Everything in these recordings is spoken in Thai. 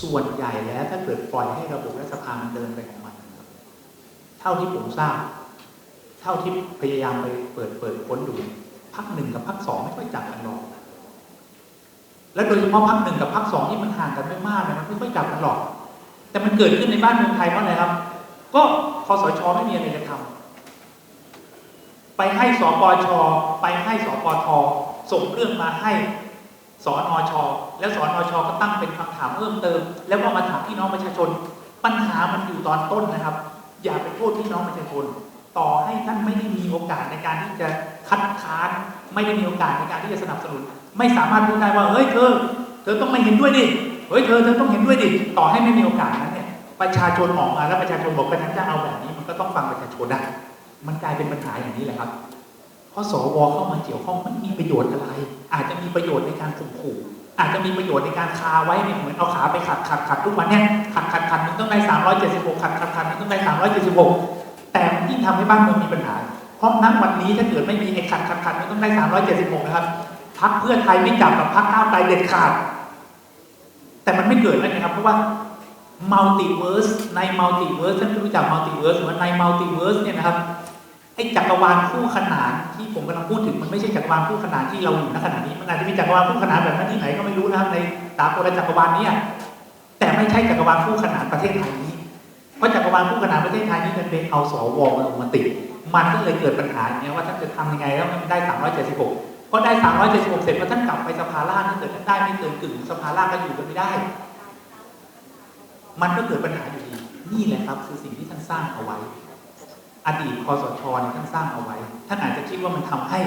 ส่วนใหญ่แล้วถ้าเกิดปล่อยให้ระบบรัฐสภามันเดินไปของมันเท่าที่ผมทราบ เท่าที่พยายามไปเปิดเปิดค้นดูพักหนึ่งกับพักสองไม่ค่อยจับกันหรอก และโดยเฉพาะพักหนึ่งกับพักสองที่มันห่างกันไม่มากนะมันไม่ค่อยจับกันหรอก แต่มันเกิดขึ้นในบ้านเมืองไทยเพราะอะไรครับ ก็คอสชไม่มีอะไรจะทำไปให้สปชไปให้สปทส่งเรื่องมาให้ สอนอชแล้วสอนอชก็ตั้งเป็นคำถามเพิ่มเติม แล้วก็มาถามพี่น้องประชาชน ปัญหามันอยู่ตอนต้นนะครับ อย่าไปโทษพี่น้องประชาชน ต่อให้ท่านไม่ได้มีโอกาสในการที่จะคัดค้าน ไม่ได้มีโอกาสในการที่จะสนับสนุน ไม่สามารถพูดได้ว่าเฮ้ยเธอ เธอต้องไม่เห็นด้วยดิเฮ้ยเธอเธอต้องเห็นด้วยดิต่อให้ไม่มีโอกาสนั้นเนี่ยประชาชนออกมาแล้วประชาชนบอกว่าฉันจะเอาแบบนี้ มันก็ต้องฟังประชาชนได้มันกลายเป็นปัญหาอย่างนี้แหละครับเพราะสวเข้ามาเกี่ยวข้องมันมีประโยชน์อะไร อาจจะมีประโยชน์ในการข่มขู่อาจจะมีประโยชน์ในการคาไว้เหมือนเอาขาไปขัดขัดขัดทุกวันเนี่ยขัดขัดขัดมันต้องได้376ขัดขัดขัดมันต้องได้376แต่ยิ่งทำให้บ้านเมืองมีปัญหา เพราะนั้นวันนี้ถ้าเกิดไม่มีไอ้ขัดขัดขัดมันต้องได้376นะครับพักเพื่อไทยไม่จับกับพักก้าวไกลเด็ดขาด แต่มันไม่เกิดนะครับเพราะว่ามัลติเวิร์สในมัลติเวิร์สท่านรู้จักมัลติเวิร์สว่าในมัลติเวิร์สเนี่ยนะครับ ไอ้จักรวาลคู่ขนานที่ผมกำลังพูดถึงมันไม่ใช่จักรวาลคู่ขนานที่เราอยู่ณขณะนี้มันอาจจะมีจักรวาลคู่ขนานแบบนั้นที่ไหนก็ไม่รู้นะครับในตากนจักรวาลนี้แต่ไม่ใช่จักรวาลคู่ขนานประเทศไทยนี้เพราะจักรวาลคู่ขนานประเทศไทยนี้มันเป็นเอาสวมาลงมาติดมันก็เลยเกิดปัญหาอย่างเงี้ยว่าท่านจะทำยังไงแล้วมันได้ 376พอได้ 376 เสร็จพอท่านกลับไปสภาล่างถ้าเกิดท่านได้ไม่เกินกึ่งสภาล่างก็อยู่กันไม่ได้ มันก็เกิดปัญหาอยู่ดีนี่แหละครับ คือสิ่งที่ท่านสร้างเอาไว้ อดีตคอสชเนี่ยท่านสร้างเอาไว้ ท่านอาจจะคิดว่ามันทำให้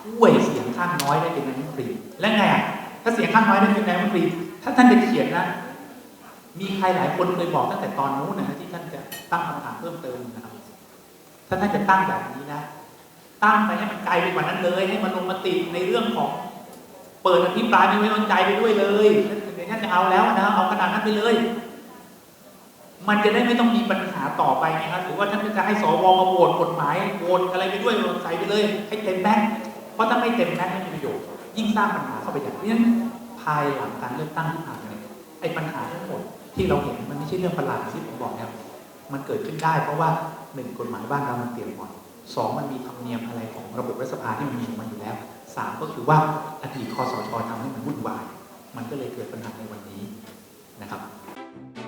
ช่วยเสียงข้างน้อยได้เป็นนายกรัฐมนตรีและไงอะถ้าเสียงข้างน้อยได้เป็นนายกรัฐมนตรีถ้าท่านจะเขียนนะ มีใครหลายคนเคยบอกตั้งแต่ตอนนู้นนะที่ท่านจะตั้งคำถามเพิ่มเติมนะครับถ้าท่านจะตั้งแบบนี้นะ ตั้งไปให้มันไกลไปกว่านั้นเลย ให้มันลงมติในเรื่องของ เปิดอภิปรายไม่ไว้วางใจไปด้วยเลยเดี๋ยวท่านจะเอาแล้วนะเอาขนาดนั้นไปเลย มันจะได้ไม่ต้องมีปัญหาต่อไปไงครับหรือว่าท่านจะให้สวมาโหวตกฎหมายโหวตอะไรไปด้วยใส่ไปเลย ให้เต็มแม็กเพราะถ้าไม่เต็มแม็กไม่มีประโยชน์ยิ่งสร้างปัญหาเข้าไปอย่างนี้ภายหลังการเลือกตั้งที่ผ่านมาเนี่ยไอ้ปัญหาทั้งหมดที่เราเห็นมันไม่ใช่เรื่องประหลาดที่ผมบอกนะครับมันเกิดขึ้นได้เพราะว่าหนึ่งกฎหมายบ้านเรามันเปลี่ยนบ่อยสองมันมีธรรมเนียมอะไรของระบบรัฐสภาที่มันมีมันอยู่แล้วสามก็คือว่าอดีตคอสชทำให้มันวุ่นวาย มันก็เลยเกิดปัญหาในวันนี้นะครับ